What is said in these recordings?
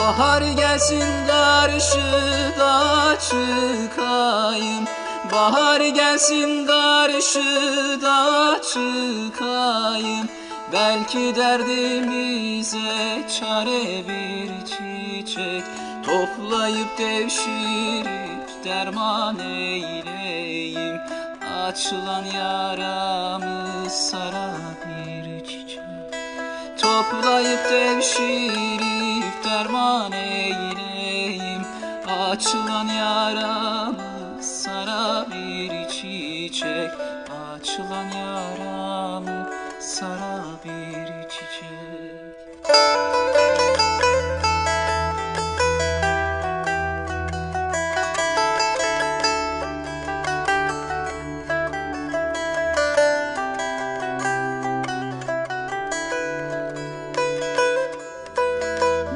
Bahar gelsin karşıda çıkayım Bahar gelsin karşıda çıkayım Belki derdimize çare bir çiçek. Toplayıp devşirip derman eyleyim. Açılan yaramı sara bir çiçek. Toplayıp devşirip derman eyleyim Açılan yaramı sara bir çiçek. Açılan yaramı sara bir çiçek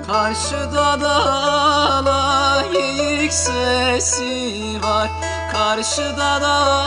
Karşıda da geyik sesi var. Karşıda da